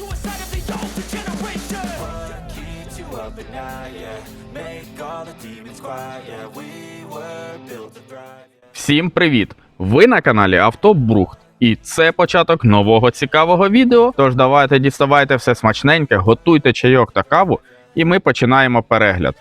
suicide of the older generation. What keeps you up at night, yeah? Make all the demons quiet, yeah. We were built to thrive. Всім привіт! Ви на каналі Автобрухт. І це початок нового цікавого відео. Тож давайте діставайте все смачненьке, готуйте чайок та каву, і ми починаємо перегляд.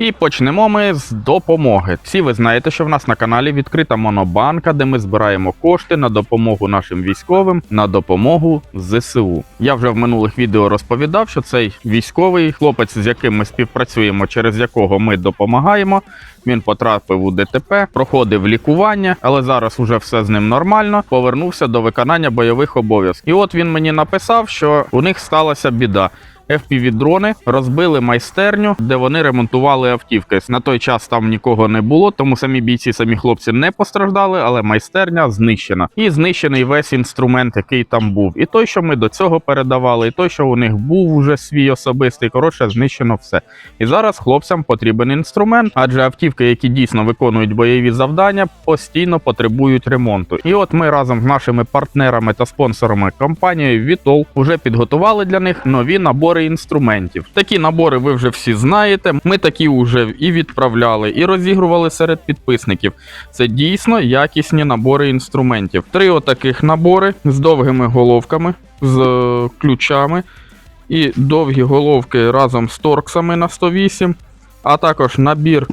І почнемо ми з допомоги. Всі ви знаєте, що в нас на каналі відкрита монобанка, де ми збираємо кошти на допомогу нашим військовим, на допомогу ЗСУ. Я вже в минулих відео розповідав, що цей військовий хлопець, з яким ми співпрацюємо, через якого ми допомагаємо. Він потрапив у ДТП, проходив лікування, але зараз уже все з ним нормально. Повернувся до виконання бойових обов'язків. І от він мені написав, що у них сталася біда. FPV-дрони розбили майстерню, де вони ремонтували автівки. На той час там нікого не було, тому самі бійці, самі хлопці не постраждали, але майстерня знищена. І знищений весь інструмент, який там був. І той, що ми до цього передавали, і той, що у них був уже свій особистий. Коротше, знищено все. І зараз хлопцям потрібен інструмент, адже автівки, які дійсно виконують бойові завдання, постійно потребують ремонту. І от ми разом з нашими партнерами та спонсорами компанією Vitol вже підготували для них нові набори інструментів. Такі набори ви вже всі знаєте. Ми такі вже і відправляли, і розігрували серед підписників. Це дійсно якісні набори інструментів. Три отаких набори з довгими головками, з е, ключами і довгі головки разом з торксами на 108, а також набір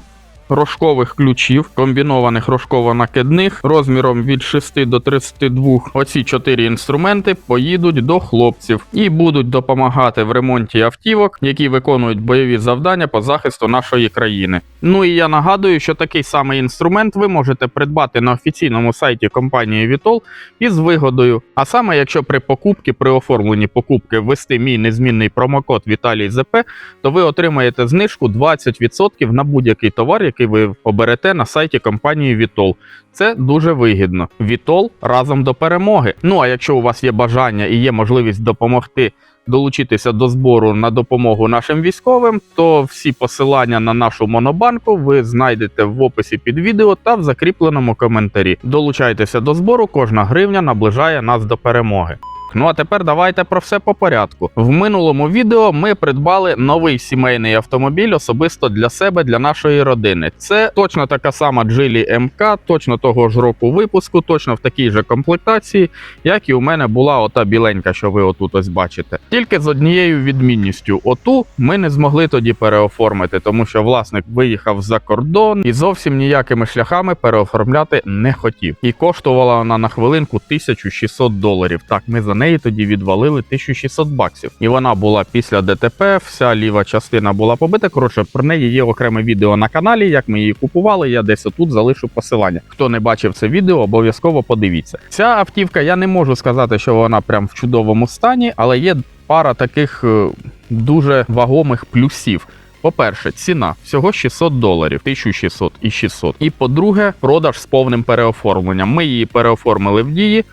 рожкових ключів, комбінованих рожково-накидних, розміром від 6 до 32. Оці чотири інструменти поїдуть до хлопців і будуть допомагати в ремонті автівок, які виконують бойові завдання по захисту нашої країни. Ну і я нагадую, що такий самий інструмент ви можете придбати на офіційному сайті компанії Vitol із вигодою. А саме, якщо при покупці, при оформленні покупки ввести мій незмінний промокод Віталій ЗП, то ви отримаєте знижку 20% на будь-який товар, ви оберете на сайті компанії Vitol. Це дуже вигідно. Vitol разом до перемоги. Ну а якщо у вас є бажання і є можливість допомогти. Долучитися до збору на допомогу нашим військовим, то всі посилання на нашу монобанку ви знайдете в описі під відео та в закріпленому коментарі. Долучайтеся до збору, кожна гривня наближає нас до перемоги. Ну а тепер давайте про все по порядку. В минулому відео ми придбали новий сімейний автомобіль особисто для себе, для нашої родини. Це точно така сама Джилі МК, точно того ж року випуску, точно в такій же комплектації, як і у мене була ота біленька, що ви отут ось бачите. Тільки з однією відмінністю: оту ми не змогли тоді переоформити, тому що власник виїхав за кордон і зовсім ніякими шляхами переоформляти не хотів. І коштувала вона на хвилинку 1600 доларів. Так, ми за неї тоді відвалили 1600 баксів. І вона була після ДТП, вся ліва частина була побита. Коротше, про неї є окреме відео на каналі. Як ми її купували, я десь отут залишу посилання. Хто не бачив це відео, обов'язково подивіться. Ця автівка, я не можу сказати, що вона прям в чудовому стані, але є пара таких е, дуже вагомих плюсів. По-перше, ціна всього 600 доларів, 1600 і 600. І по-друге, продаж з повним переоформленням. Ми її переоформили в дії,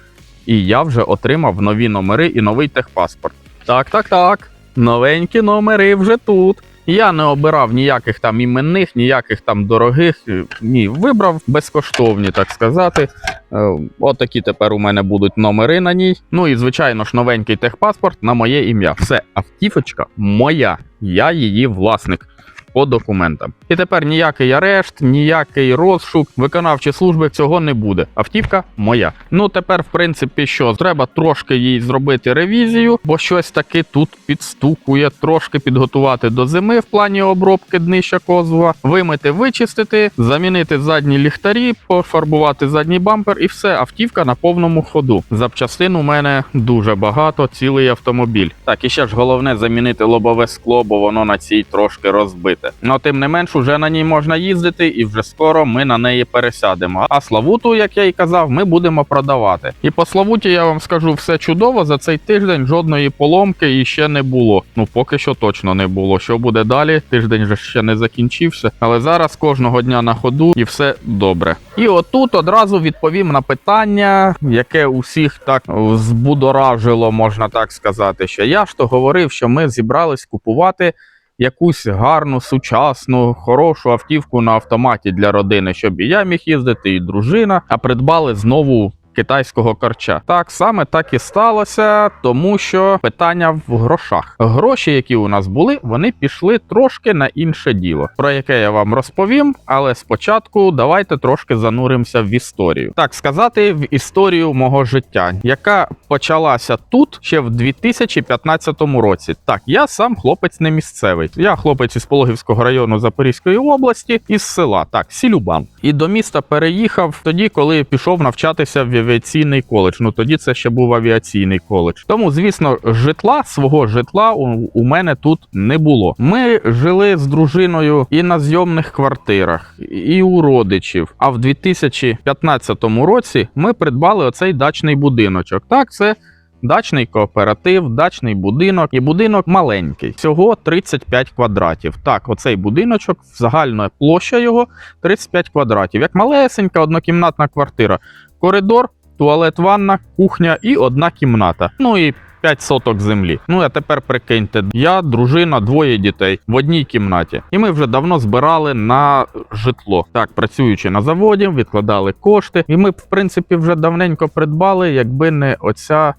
і я вже отримав нові номери і новий техпаспорт. Так, так, так. Новенькі номери вже тут. Я не обирав ніяких там іменних, ніяких там дорогих. Ні, вибрав безкоштовні, так сказати. Е, Отакі тепер у мене будуть номери на ній. Ну і звичайно ж новенький техпаспорт на моє ім'я. Все, автівочка моя. Я її власник. По документам. І тепер ніякий арешт, ніякий розшук, виконавчі служби цього не буде. Автівка моя. Ну тепер, в принципі, що треба трошки їй зробити ревізію, бо щось таки тут підстукує, трошки підготувати до зими в плані обробки днища козова, вимити, вичистити, замінити задні ліхтарі, пофарбувати задній бампер, і все, автівка на повному ходу. Запчастин у мене дуже багато, цілий автомобіль. Так, і ще ж головне замінити лобове скло, бо воно на цій трошки розбите. Ну тим не менш, уже на ній можна їздити, і вже скоро ми на неї пересядемо. А Славуту, як я і казав, ми будемо продавати. І по Славуті я вам скажу все чудово. За цей тиждень жодної поломки і ще не було. Ну поки що точно не було. Що буде далі? Тиждень же ще не закінчився. Але зараз кожного дня на ходу і все добре. І отут одразу відповім на питання, яке усіх так збудоражило, можна так сказати. Що я ж то говорив, що ми зібрались купувати якусь гарну, сучасну, хорошу автівку на автоматі для родини, щоб і я міг їздити, і дружина, а придбали знову. Китайського корча так саме так і сталося, тому що питання в грошах. Гроші, які у нас були, вони пішли трошки на інше діло, про яке я вам розповім. Але спочатку давайте трошки зануримося в історію. Так сказати, в історію мого життя, яка почалася тут ще в 2015 році. Так, я сам хлопець не місцевий. Я хлопець із Пологівського району Запорізької області, із села, так, Сілюбан. І до міста переїхав тоді, коли пішов навчатися в авіаційний коледж. Ну тоді це ще був авіаційний коледж. Тому, звісно, житла свого житла у, у мене тут не було. Ми жили з дружиною і на зйомних квартирах, і у родичів. А в 2015 році ми придбали оцей дачний будиночок. Так, це. Дачний кооператив, дачний будинок і будинок маленький, всього 35 квадратів. Так, оцей будиночок, загальна площа його 35 квадратів. Як малесенька однокімнатна квартира. Коридор, туалет, ванна, кухня і одна кімната. Ну і 5 соток землі. Ну а тепер прикиньте, я, дружина, двоє дітей в одній кімнаті. І ми вже давно збирали на житло. Так, працюючи на заводі, відкладали кошти. І ми, в принципі, вже давненько придбали, якби не оця.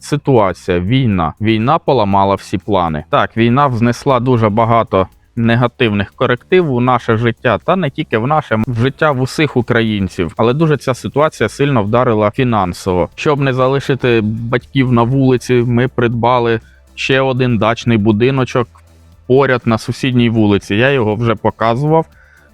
Ситуація, війна. Війна поламала всі плани. Так, війна внесла дуже багато негативних коректив у наше життя, та не тільки в наше в життя в усіх українців. Але дуже ця ситуація сильно вдарила фінансово. Щоб не залишити батьків на вулиці, ми придбали ще один дачний будиночок поряд на сусідній вулиці. Я його вже показував.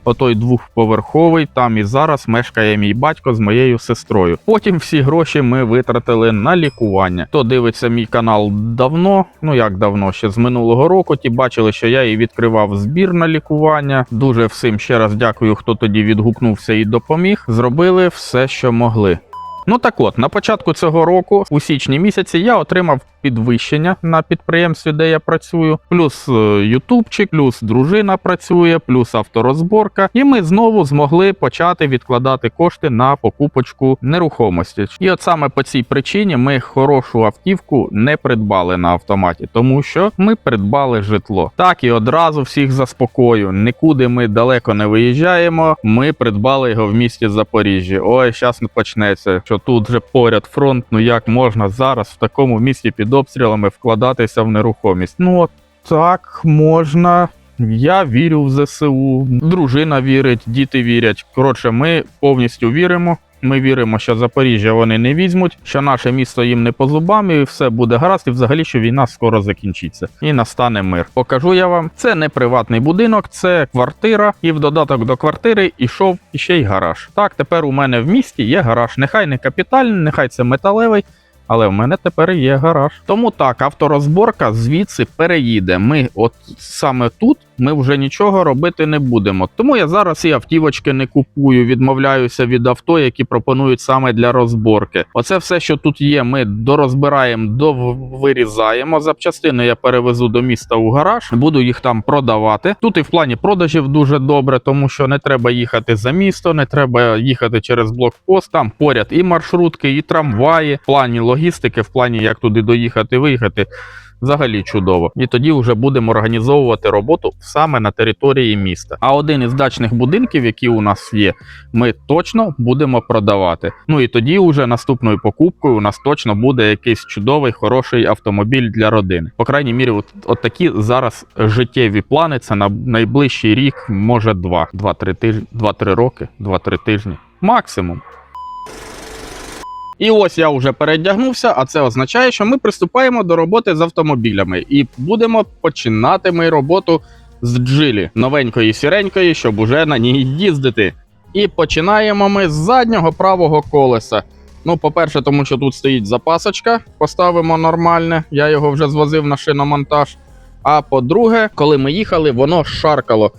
Отой двохповерховий, там і зараз мешкає мій батько з моєю сестрою. Потім всі гроші ми витратили на лікування. Хто дивиться мій канал давно, ну як давно, ще з минулого року, ті бачили, що я і відкривав збір на лікування. Дуже всім ще раз дякую, хто тоді відгукнувся і допоміг. Зробили все, що могли. Ну так от, на початку цього року, у січні місяці, я отримав підвищення на підприємстві, де я працюю, плюс е, ютубчик, плюс дружина працює, плюс авторозборка. І ми знову змогли почати відкладати кошти на покупочку нерухомості. І от саме по цій причині ми хорошу автівку не придбали на автоматі, тому що ми придбали житло. Так і одразу всіх заспокою. Нікуди ми далеко не виїжджаємо. Ми придбали його в місті Запоріжжя. Ой, зараз почнеться, що тут вже поряд фронт. Ну як можна зараз в такому місті під обстрілами вкладатися в нерухомість? Ну так можна. Я вірю в ЗСУ, дружина вірить, діти вірять. Коротше, ми повністю віримо. Ми віримо, що Запоріжжя вони не візьмуть, що наше місто їм не по зубам, і все буде гаразд, і взагалі, що війна скоро закінчиться і настане мир. Покажу я вам. Це не приватний будинок, це квартира, і в додаток до квартири ішов іще й гараж. Так, тепер у мене в місті є гараж. Нехай не капітальний, нехай це металевий. Але в мене тепер є гараж. Тому так, авторозборка звідси переїде. Ми, от саме тут, ми вже нічого робити не будемо. Тому я зараз і автівочки не купую, відмовляюся від авто, які пропонують саме для розборки. Оце все, що тут є, ми дорозбираємо, довирізаємо. Запчастини я перевезу до міста у гараж, буду їх там продавати. Тут і в плані продажів дуже добре, тому що не треба їхати за місто, не треба їхати через блокпост. Там поряд і маршрутки, і трамваї. В плані логістики, в плані як туди доїхати, виїхати. Взагалі чудово. І тоді вже будемо організовувати роботу саме на території міста. А один із дачних будинків, які у нас є, ми точно будемо продавати. Ну і тоді, уже наступною покупкою, у нас точно буде якийсь чудовий, хороший автомобіль для родини. По крайній мірі, от, от такі зараз життєві плани. Це на найближчий рік, може два, два-три тижні, два-три роки, два-три тижні, максимум. І ось я вже передягнувся, а це означає, що ми приступаємо до роботи з автомобілями і будемо починати ми роботу з джилі новенької сіренької, щоб уже на ній їздити. І починаємо ми з заднього правого колеса. Ну, по-перше, тому що тут стоїть запасочка, поставимо нормальне, я його вже звозив на шиномонтаж. А по-друге, коли ми їхали, воно шаркало.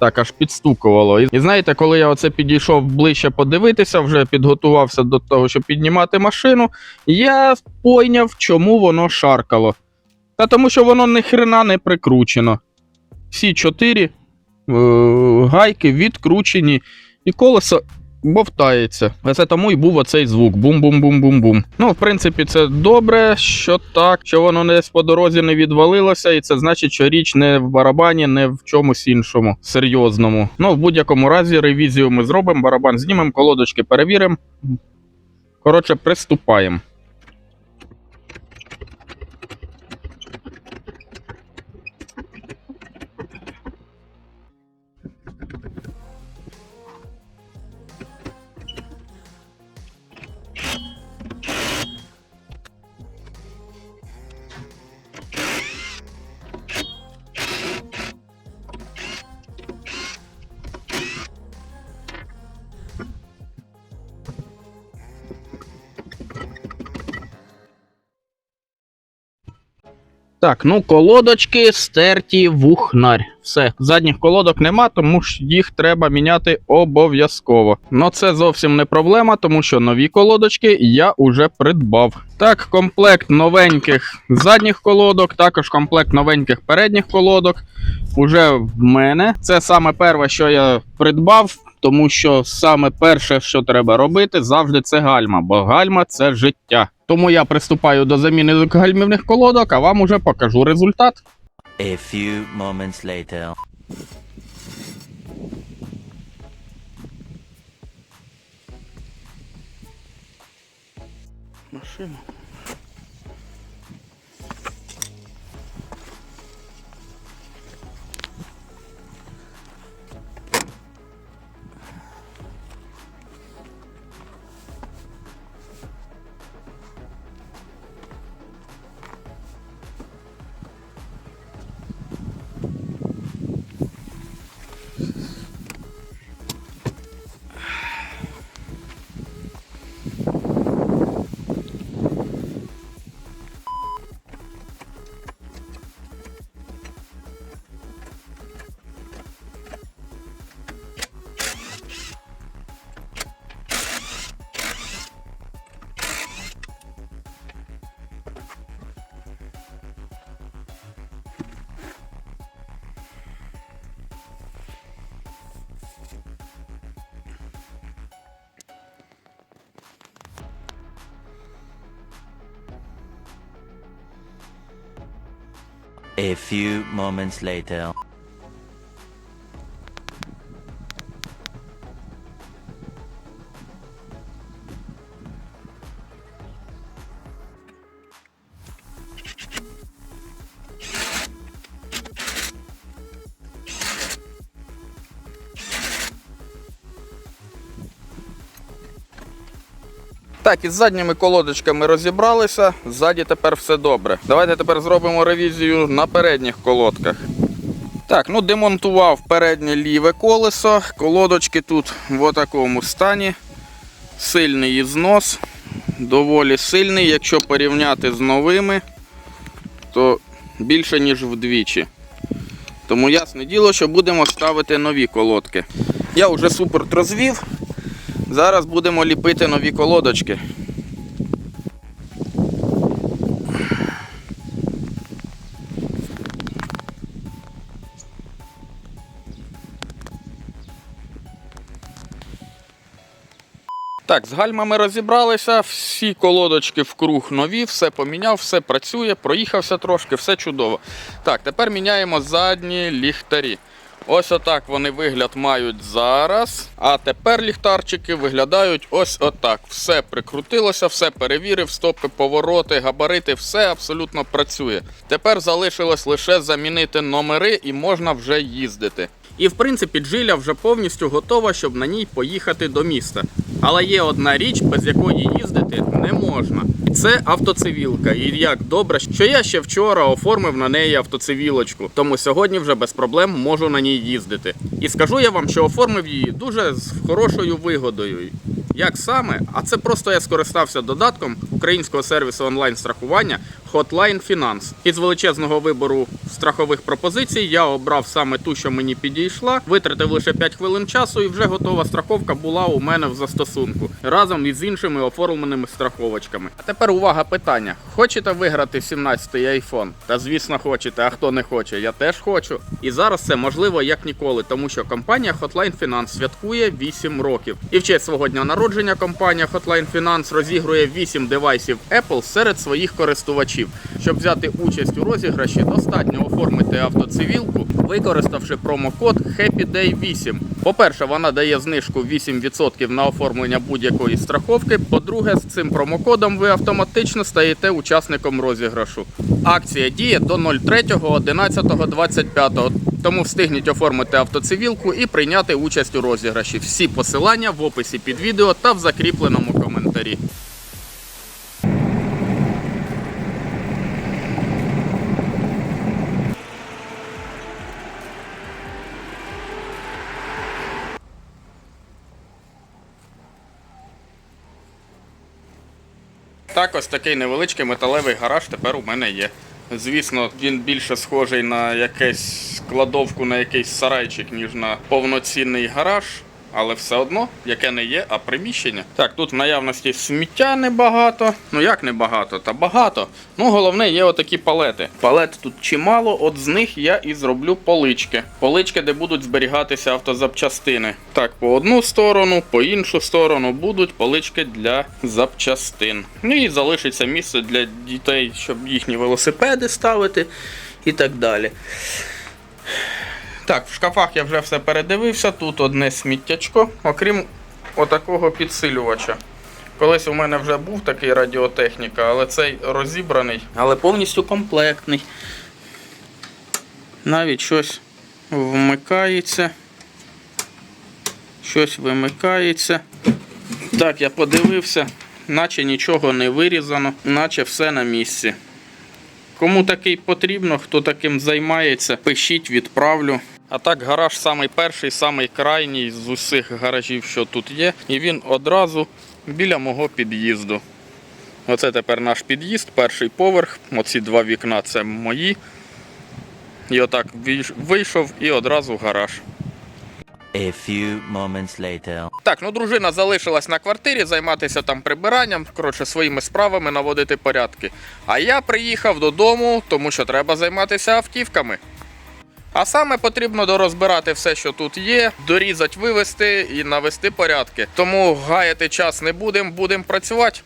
Так аж підстукувало. І, знаєте, коли я оце підійшов ближче подивитися, вже підготувався до того, щоб піднімати машину, я пойняв, чому воно шаркало. Та тому, що воно ніхрена не прикручено. Всі чотири е- гайки відкручені, і колесо бовтається. Це тому й був оцей звук бум-бум-бум-бум-бум. Ну, в принципі, це добре, що так, що воно десь по дорозі не відвалилося, і це значить, що річ не в барабані, не в чомусь іншому серйозному. Ну, в будь-якому разі, ревізію ми зробимо, барабан знімемо, колодочки перевіримо. Коротше, приступаємо. Так, ну колодочки стерті в ухнарь. Все, задніх колодок нема, тому ж їх треба міняти обов'язково. Ну це зовсім не проблема, тому що нові колодочки я уже придбав. Так, комплект новеньких задніх колодок, також комплект новеньких передніх колодок. Уже в мене. Це саме перше, що я придбав. Тому що саме перше, що треба робити, завжди це гальма, бо гальма це життя. Тому я приступаю до заміни гальмівних колодок, а вам уже покажу результат. A few moments later. Машина. A few moments later. Так, із задніми колодочками розібралися. Ззаді тепер все добре. Давайте тепер зробимо ревізію на передніх колодках. Так, ну демонтував переднє ліве колесо. Колодочки тут в такому стані. Сильний ізнос, доволі сильний. Якщо порівняти з новими, то більше, ніж вдвічі. Тому ясне діло, що будемо ставити нові колодки. Я вже супорт розвів. Зараз будемо ліпити нові колодочки. Так, з гальмами розібралися, всі колодочки в круг нові, все поміняв, все працює, проїхався трошки, все чудово. Так, тепер міняємо задні ліхтарі. Ось отак вони вигляд мають зараз. А тепер ліхтарчики виглядають ось отак. Все прикрутилося, все перевірив, стопи, повороти, габарити, все абсолютно працює. Тепер залишилось лише замінити номери і можна вже їздити. І в принципі джиля вже повністю готова, щоб на ній поїхати до міста. Але є одна річ, без якої їздити не можна. Це автоцивілка. І як добре, що я ще вчора оформив на неї автоцивілочку. Тому сьогодні вже без проблем можу на ній їздити. І скажу я вам, що оформив її дуже з хорошою вигодою. Як саме? А це просто я скористався додатком українського сервісу онлайн страхування Hotline Finance. Із величезного вибору страхових пропозицій я обрав саме ту, що мені підійшла. Витратив лише 5 хвилин часу, і вже готова страховка була у мене в застосунку разом із іншими оформленими страховочками. А тепер увага питання: хочете виграти 17-й iPhone? Та звісно, хочете. А хто не хоче? Я теж хочу. І зараз це можливо як ніколи, тому що компанія Hotline Finance святкує 8 років. І в честь свого дня народження компанія Hotline Finance розігрує 8 девайсів Apple серед своїх користувачів. Щоб взяти участь у розіграші, достатньо оформити автоцивілку, використавши промокод HAPPYDAY8. По-перше, вона дає знижку 8% на оформлення будь-якої страховки. По-друге, з цим промокодом ви автоматично стаєте учасником розіграшу. Акція діє до 03.11.25. Тому встигніть оформити автоцивілку і прийняти участь у розіграші. Всі посилання в описі під відео та в закріпленому коментарі. Так, ось такий невеличкий металевий гараж тепер у мене є. Звісно, він більше схожий на якесь кладовку, на якийсь сарайчик, ніж на повноцінний гараж. Але все одно, яке не є, а приміщення. Так, тут в наявності сміття небагато. Ну як небагато, та багато. Ну, головне, є отакі палети. Палет тут чимало, от з них я і зроблю полички. Полички, де будуть зберігатися автозапчастини. Так, по одну сторону, по іншу сторону будуть полички для запчастин. Ну і залишиться місце для дітей, щоб їхні велосипеди ставити і так далі. Так, в шкафах я вже все передивився. Тут одне сміттячко, окрім отакого підсилювача. Колись у мене вже був такий радіотехніка, але цей розібраний, але повністю комплектний. Навіть щось вмикається. Щось вимикається. Так, я подивився, наче нічого не вирізано, наче все на місці. Кому такий потрібно, хто таким займається, пишіть, відправлю. А так, гараж самий перший, самий крайній з усіх гаражів, що тут є. І він одразу біля мого під'їзду. Оце тепер наш під'їзд, перший поверх. Оці два вікна це мої. І отак вийшов і одразу гараж. A few moments later. Так, ну дружина залишилась на квартирі займатися там прибиранням, коротше, своїми справами наводити порядки. А я приїхав додому, тому що треба займатися автівками. А саме потрібно дорозбирати все, що тут є, дорізати, вивезти і навести порядки. Тому гаяти час не будемо, будемо працювати.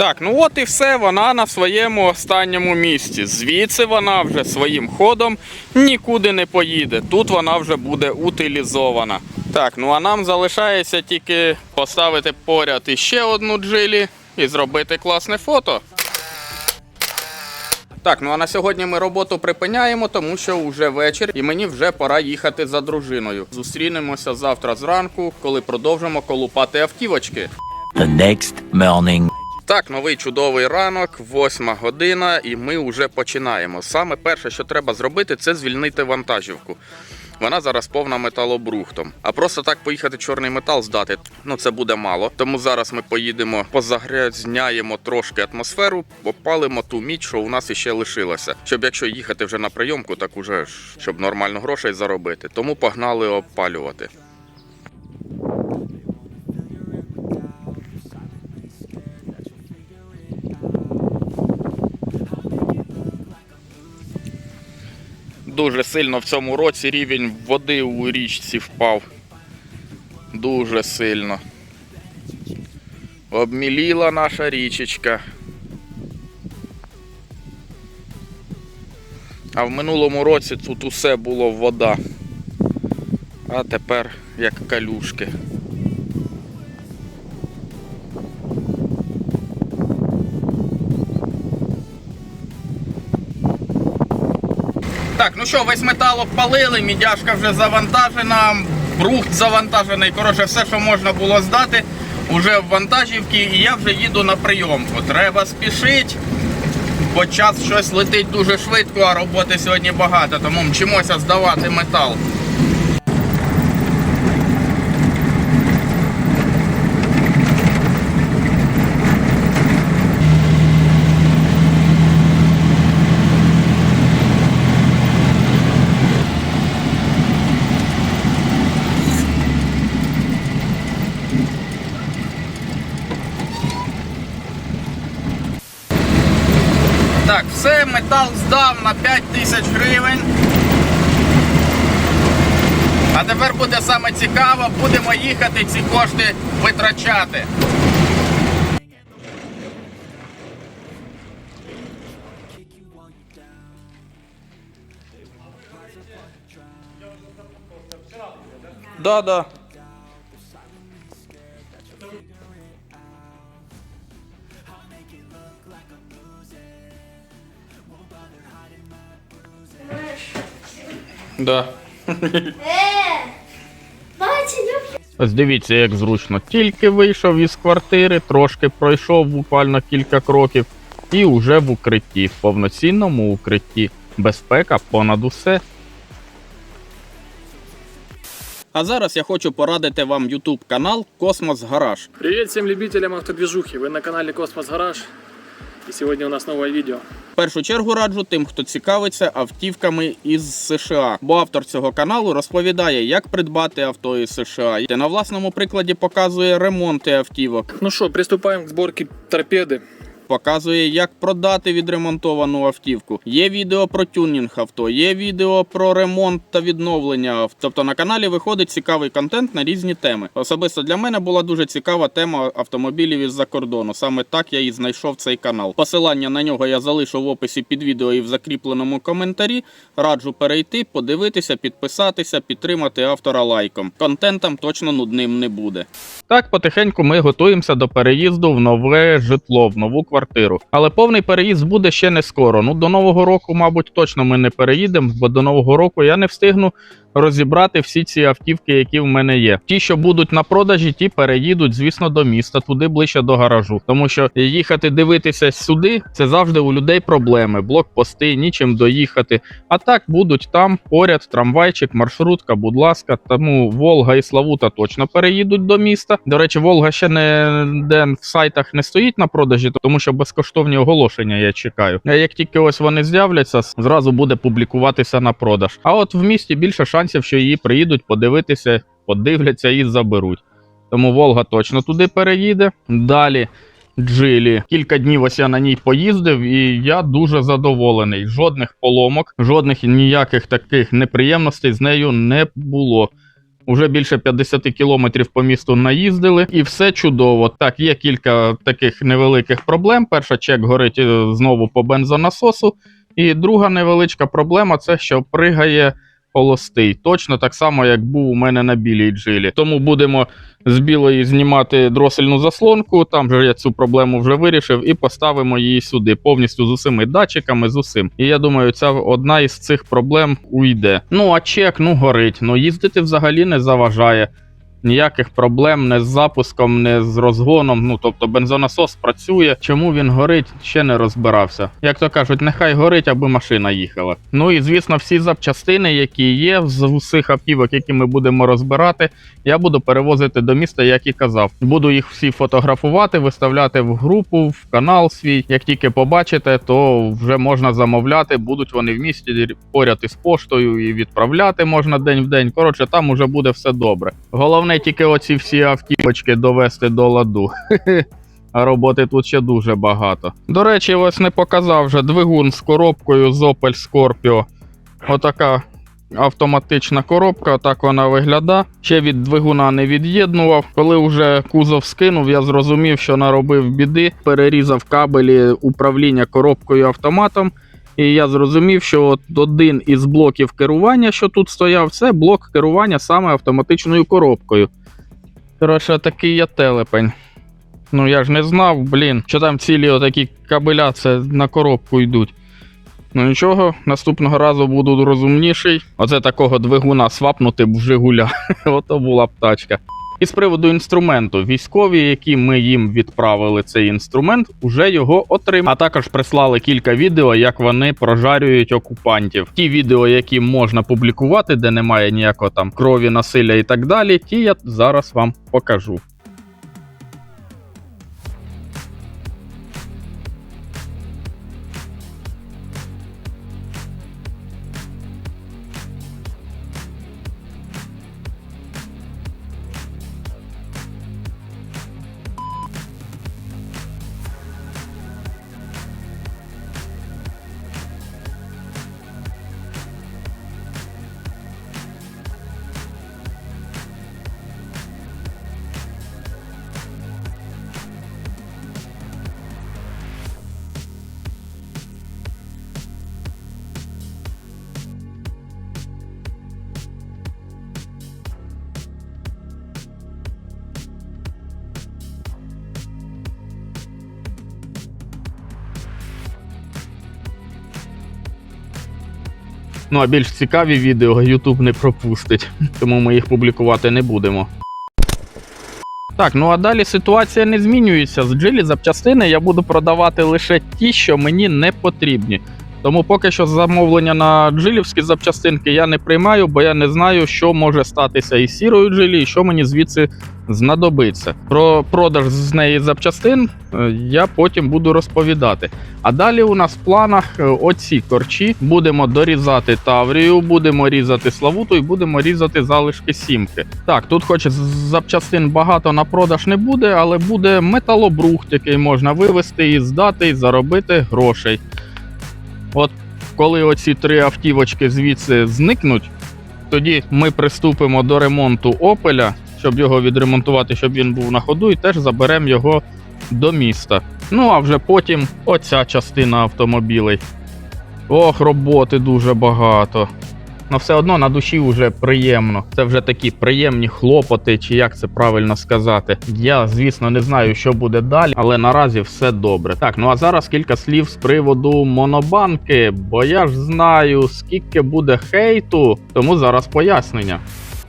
Так, ну от і все, вона на своєму останньому місці. Звідси вона вже своїм ходом нікуди не поїде. Тут вона вже буде утилізована. Так, ну а нам залишається тільки поставити поряд іще одну джилі і зробити класне фото. Так, ну а на сьогодні ми роботу припиняємо, тому що вже вечір, і мені вже пора їхати за дружиною. Зустрінемося завтра зранку, коли продовжимо колупати автівочки. The next morning. Так, новий чудовий ранок, восьма година, і ми вже починаємо. Саме перше, що треба зробити, це звільнити вантажівку. Вона зараз повна металобрухтом. А просто так поїхати чорний метал здати, ну це буде мало. Тому зараз ми поїдемо, позагрязняємо трошки атмосферу, попалимо ту міч, що у нас іще лишилося. Щоб якщо їхати вже на прийомку, так уже щоб нормально грошей заробити. Тому погнали опалювати. Дуже сильно в цьому році рівень води у річці впав. Дуже сильно. Обміліла наша річечка. А в минулому році тут усе було вода. А тепер як калюшки. Так, ну що, весь метал обпалили, мідяшка вже завантажена, брухт завантажений. Коротше, все, що можна було здати, вже в вантажівці, і я вже їду на прийомку. Треба спішити, бо час щось летить дуже швидко, а роботи сьогодні багато, тому мчимося здавати метал. Так, все, метал здав на 5 тисяч гривень. А тепер буде саме цікаво, будемо їхати ці кошти витрачати. Да, да. Да. Е, Ось дивіться, як зручно. Тільки вийшов із квартири, трошки пройшов буквально кілька кроків, і уже в укритті, в повноцінному укритті. Безпека понад усе. А зараз я хочу порадити вам YouTube канал Космос Гараж. Привет всем любителям автодвижухи, вы на канале Космос Гараж. И сьогодні у нас нове відео. В першу чергу раджу тим, хто цікавиться автівками із США, бо автор цього каналу розповідає, як придбати авто із США, та на власному прикладі показує ремонти автівок. Ну що, приступаємо к зборки торпеды. Показує, як продати відремонтовану автівку. Є відео про тюнінг авто, є відео про ремонт та відновлення авто. Тобто на каналі виходить цікавий контент на різні теми. Особисто для мене була дуже цікава тема автомобілів із-за кордону. Саме так я і знайшов цей канал. Посилання на нього я залишу в описі під відео і в закріпленому коментарі. Раджу перейти, подивитися, підписатися, підтримати автора лайком. Контентом точно нудним не буде. Так, потихеньку ми готуємося до переїзду в нове житло, в нову квартиру. Але повний переїзд буде ще не скоро. Ну, до нового року, мабуть, точно ми не переїдемо, бо до нового року я не встигну розібрати всі ці автівки, які в мене є. Ті, що будуть на продажі, ті переїдуть, звісно, до міста, туди ближче до гаражу. Тому що їхати дивитися сюди, це завжди у людей проблеми. Блокпости, нічим доїхати. А так будуть там поряд трамвайчик, маршрутка, будь ласка. Тому Волга і Славута точно переїдуть до міста. До речі, Волга ще не де в сайтах не стоїть на продажі, тому що безкоштовні оголошення я чекаю. Як тільки ось вони з'являться, зразу буде публікуватися на продаж. А от в місті більше шансів, що її приїдуть подивитися, подивляться і заберуть. Тому Волга точно туди переїде. Далі. Джилі. Кілька днів ось я на ній поїздив, і я дуже задоволений. Жодних поломок, жодних ніяких таких неприємностей з нею не було. Уже більше 50 кілометрів по місту наїздили, і все чудово. Так, є кілька таких невеликих проблем. Перша чек горить е, знову по бензонасосу. І друга невеличка проблема це що пригає холостий. Точно так само, як був у мене на білій джилі. Тому будемо з білої знімати дросельну заслонку. Там же я цю проблему вже вирішив, і поставимо її сюди повністю з усіми датчиками, з усім. І я думаю, ця одна із цих проблем уйде. Ну а чек, ну горить. Ну їздити взагалі не заважає. Ніяких проблем не з запуском, не з розгоном. Ну тобто бензонасос працює. Чому він горить, ще не розбирався. Як то кажуть, нехай горить, аби машина їхала. Ну і звісно, всі запчастини, які є з усіх автівок, які ми будемо розбирати, я буду перевозити до міста, як і казав. Буду їх всі фотографувати, виставляти в групу, в канал свій. Як тільки побачите, то вже можна замовляти. Будуть вони в місті поряд із поштою і відправляти можна день в день. Коротше, там уже буде все добре. Головне тільки оці всі автівочки довести до ладу. А роботи тут ще дуже багато. До речі, ось не показав вже двигун з коробкою з Opel Scorpio. Отака автоматична коробка, так вона виглядає. Ще від двигуна не від'єднував. Коли вже кузов скинув, я зрозумів, що наробив біди, перерізав кабелі управління коробкою автоматом. І я зрозумів, що от один із блоків керування, що тут стояв, це блок керування саме автоматичною коробкою. Коротше, такий я телепень. Ну я ж не знав, блін, що там цілі отакі кабеля це на коробку йдуть. Ну нічого, наступного разу буду розумніший. Оце такого двигуна свапнути б в Жигуля. Ото була б тачка. І з приводу інструменту, військові, які ми їм відправили цей інструмент, уже його отримали. А також прислали кілька відео, як вони прожарюють окупантів. Ті відео, які можна публікувати, де немає ніякого там крові, насилля і так далі, ті я зараз вам покажу. Ну а більш цікаві відео YouTube не пропустить, тому ми їх публікувати не будемо. Так, ну а далі ситуація не змінюється. З джилі запчастини я буду продавати лише ті, що мені не потрібні. Тому поки що замовлення на джилівські запчастинки я не приймаю, бо я не знаю, що може статися із сірою джилі і що мені звідси знадобиться. Про продаж з неї запчастин е, я потім буду розповідати. А далі у нас в планах е, оці корчі. Будемо дорізати Таврію, будемо різати Славуту і будемо різати залишки сімки. Так, тут хоч запчастин багато на продаж не буде, але буде металобрухт, який можна вивезти і здати, і заробити грошей. От коли оці три автівочки звідси зникнуть, тоді ми приступимо до ремонту Опеля, щоб його відремонтувати, щоб він був на ходу, і теж заберемо його до міста. Ну а вже потім оця частина автомобілей. Ох, роботи дуже багато. Ну, все одно на душі вже приємно. Це вже такі приємні хлопоти, чи як це правильно сказати. Я, звісно, не знаю, що буде далі, але наразі все добре. Так, ну а зараз кілька слів з приводу монобанки, бо я ж знаю, скільки буде хейту, тому зараз пояснення.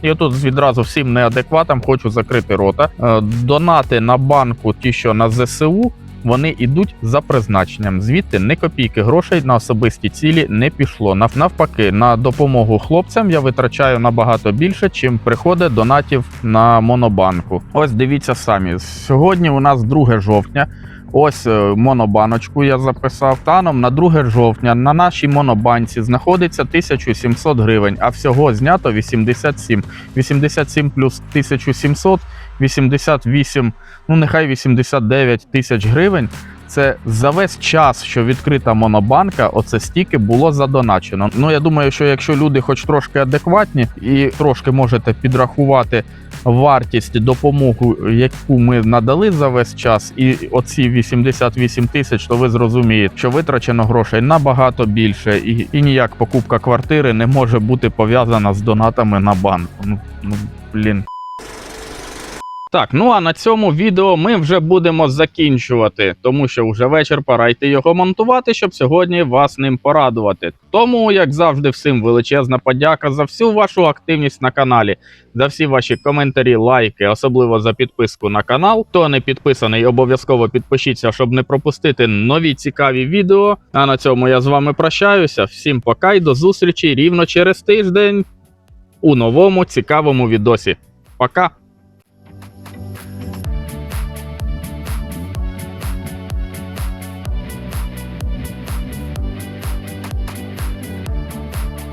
І отут відразу всім неадекватам хочу закрити рота. Е, Донати на банку, ті, що на ЗСУ, вони йдуть за призначенням. Звідти не копійки грошей на особисті цілі не пішло. Навпаки, на допомогу хлопцям я витрачаю набагато більше, чим приходить донатів на монобанку. Ось дивіться самі. Сьогодні у нас 2 жовтня. Ось е, монобаночку я записав. Станом на 2 жовтня на нашій монобанці знаходиться 1700 гривень, а всього знято 87. 87 плюс 1700, 88, ну нехай 89 тисяч гривень. Це за весь час, що відкрита монобанка, оце стільки було задоначено. Ну я думаю, що якщо люди хоч трошки адекватні і трошки можете підрахувати вартість допомогу, яку ми надали за весь час, і оці 88 тисяч, то ви зрозумієте, що витрачено грошей набагато більше, і, і ніяк покупка квартири не може бути пов'язана з донатами на банку. Ну, ну блін. Так, ну а на цьому відео ми вже будемо закінчувати, тому що вже вечір пора йти його монтувати, щоб сьогодні вас ним порадувати. Тому, як завжди, всім величезна подяка за всю вашу активність на каналі, за всі ваші коментарі, лайки, особливо за підписку на канал. Хто не підписаний, обов'язково підпишіться, щоб не пропустити нові цікаві відео. А на цьому я з вами прощаюся. Всім пока й до зустрічі рівно через тиждень у новому цікавому відосі. Пока!